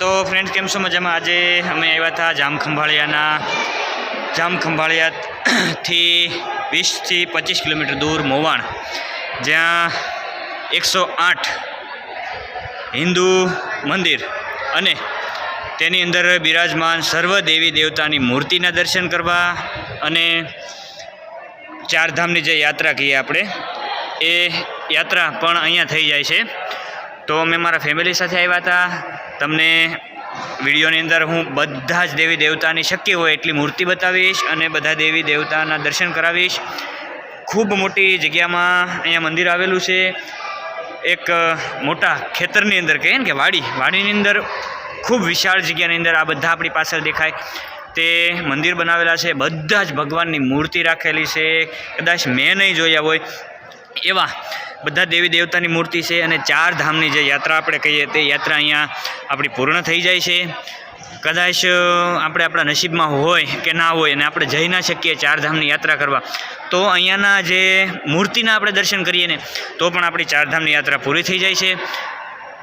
તો ફ્રેન્ડ કેમ છો? મજામાં? આજે અમે આવ્યા હતા જામ ખંભાળિયાના. જામ ખંભાળિયાથી વીસથી પચીસ કિલોમીટર દૂર મોવાણ. જ્યાં એકસો આઠ હિન્દુ મંદિર અને તેની અંદર બિરાજમાન સર્વ દેવી દેવતાની મૂર્તિના દર્શન કરવા અને ચારધામની જે યાત્રા કહીએ આપણે, એ યાત્રા પણ અહીંયા થઈ જાય છે. તો અમે મારા ફેમિલી સાથે આવ્યા હતા. તમને વિડીયોની અંદર હું બધા જ દેવી દેવતાની શક્ય હોય એટલી મૂર્તિ બતાવીશ અને બધા દેવી દેવતાના દર્શન કરાવીશ. ખૂબ મોટી જગ્યામાં અહીંયા મંદિર આવેલું છે. એક મોટા ખેતરની અંદર કહીએ ને કે વાડી. વાડીની અંદર ખૂબ વિશાળ જગ્યાની અંદર આ બધા આપણી પાછળ દેખાય. તે મંદિર બનાવેલા છે. બધા જ ભગવાનની મૂર્તિ રાખેલી છે. કદાચ મેં નહીં જોયા હોય એવા બધા દેવી દેવતાની મૂર્તિ છે અને ચાર ધામની જે યાત્રા આપણે કહીએ, તે યાત્રા અહીંયા આપણી પૂર્ણ થઈ જાય છે. કદાચ આપણે આપણા નસીબમાં હોય કે ના હોય અને આપણે જઈ ના શકીએ ચાર ધામની યાત્રા કરવા, તો અહીંયાના જે મૂર્તિના આપણે દર્શન કરીએ ને, તો પણ આપણી ચારધામની યાત્રા પૂરી થઈ જાય છે.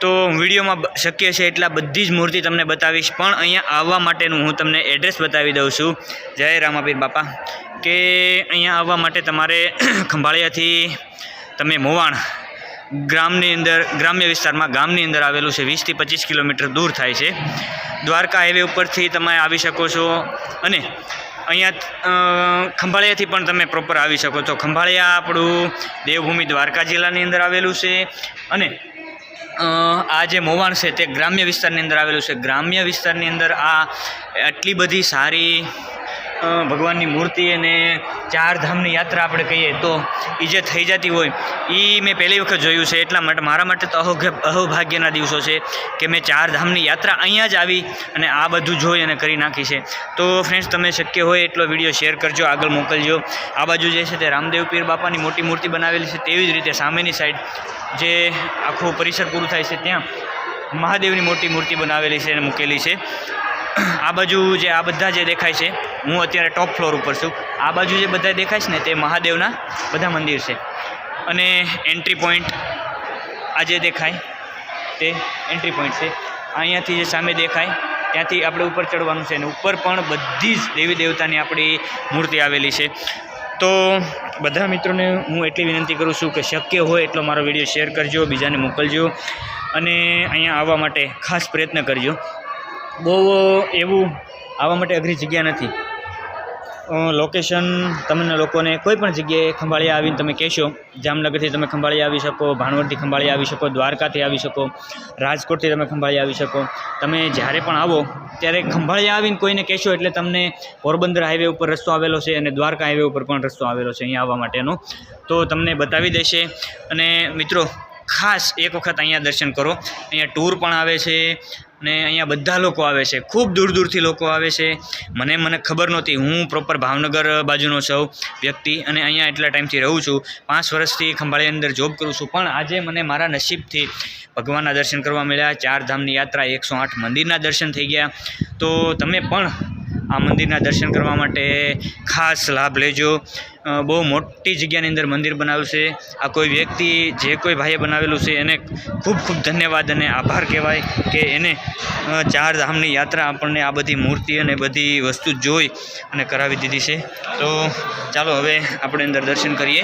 તો વિડીયોમાં શક્ય છે એટલા બધી જ મૂર્તિ તમને બતાવીશ. પણ અહીંયા આવવા માટેનું હું તમને એડ્રેસ બતાવી દઉં છું. જય રામાપીર બાપા. કે અહીંયા આવવા માટે તમારે ખંભાળિયાથી તમે મોવાણ ગ્રામની અંદર, ગ્રામ્ય વિસ્તારમાં ગામની અંદર આવેલું છે. વીસથી પચીસ કિલોમીટર દૂર થાય છે. દ્વારકા હાઈવે ઉપરથી તમે આવી શકો છો. અને અહીંયા ખંભાળિયાથી પણ તમે પ્રોપર આવી શકો છો. ખંભાળિયા આપણું દેવભૂમિ દ્વારકા જિલ્લાની અંદર આવેલું છે. અને આ જે મોવાણ છે તે ગ્રામ્ય વિસ્તારની અંદર આવેલું છે. ગ્રામ્ય વિસ્તારની અંદર આ આટલી બધી સારી ભગવાનની મૂર્તિ અને ચાર ધામની યાત્રા આપણે કહીએ તો એ જે થઈ જતી હોય એ મેં પહેલી વખત જોયું છે. એટલા માટે મારા માટે તો અહોઘ અહોભાગ્યના દિવસો છે કે મેં ચાર ધામની યાત્રા અહીંયા જ આવી અને આ બધું જોઈ અને કરી નાખી છે. તો ફ્રેન્ડ્સ તમે શક્ય હોય એટલો વીડિયો શેર કરજો, આગળ મોકલજો. આ બાજુ જે છે તે રામદેવ પીર બાપાની મોટી મૂર્તિ બનાવેલી છે તેવી જ રીતે સામેની સાઈડ જે આખું પરિસર પૂરું થાય છે ત્યાં મહાદેવની મોટી મૂર્તિ બનાવેલી છે અને મૂકેલી છે. આ બાજુ જે આ બધા જે દેખાય છે, હું અત્યારે ટોપ ફ્લોર ઉપર છું. આ બાજુ જે બધા દેખાય છે ને, તે મહાદેવના બધા મંદિર છે. અને એન્ટ્રી પોઈન્ટ આ જે દેખાય, તે એન્ટ્રી પોઈન્ટ છે. અહીંયાથી જે સામે દેખાય, ત્યાંથી આપણે ઉપર ચડવાનું છે અને ઉપર પણ બધી જ દેવી દેવતાની આપણી મૂર્તિ આવેલી છે. તો બધા મિત્રોને હું એટલી વિનંતી કરું છું કે શક્ય હોય એટલો મારો વીડિયો શેર કરજો, બીજાને મોકલજો અને અહીંયા આવવા માટે ખાસ પ્રયત્ન કરજો. બહુ એવું આવવા માટે અઘરી જગ્યા નથી. લોકેશન તમને લોકોને કોઈ પણ જગ્યાએ ખંભાળિયા આવીને તમે કહેશો, જામનગરથી તમે ખંભાળિયા આવી શકો, ભાણવડથી ખંભાળિયા આવી શકો, દ્વારકાથી આવી શકો, રાજકોટથી તમે ખંભાળિયા આવી શકો. તમે જ્યારે પણ આવો, ત્યારે ખંભાળિયા આવીને કોઈને કહેશો એટલે તમને પોરબંદર હાઈવે ઉપર રસ્તો આવેલો છે અને દ્વારકા હાઈવે ઉપર પણ રસ્તો આવેલો છે અહીંયા આવવા માટેનો. તો તમને બતાવી દેશે. અને મિત્રો ખાસ એક વખત અહીંયા દર્શન કરો. અહીંયા ટૂર પણ આવે છે ને અહીંયા બધા લોકો આવે છે. ખૂબ દૂર દૂરથી લોકો આવે છે. મને મને ખબર નહોતી. હું પ્રોપર ભાવનગર બાજુનો સૌ વ્યક્તિ અને અહીંયા એટલા ટાઈમથી રહું છું. પાંચ વર્ષથી ખંભાળી અંદર જોબ કરું છું. પણ આજે મને મારા નસીબથી ભગવાનના દર્શન કરવા મળ્યા. ચાર ધામની યાત્રા, એકસો આઠ મંદિરના દર્શન થઈ ગયા. તો તમે પણ આ મંદિરના દર્શન કરવા માટે ખાસ લાભ લેજો. બહુ મોટી જગ્યાની અંદર મંદિર બનાવ્યું છે. આ કોઈ વ્યક્તિ જે કોઈ ભાઈએ બનાવેલું છે એને ખૂબ ખૂબ ધન્યવાદ અને આભાર કહેવાય કે એને ચાર ધામની યાત્રા આપણને આ બધી મૂર્તિ અને બધી વસ્તુ જોઈ અને કરાવી દીધી છે. તો ચાલો હવે આપણે અંદર દર્શન કરીએ.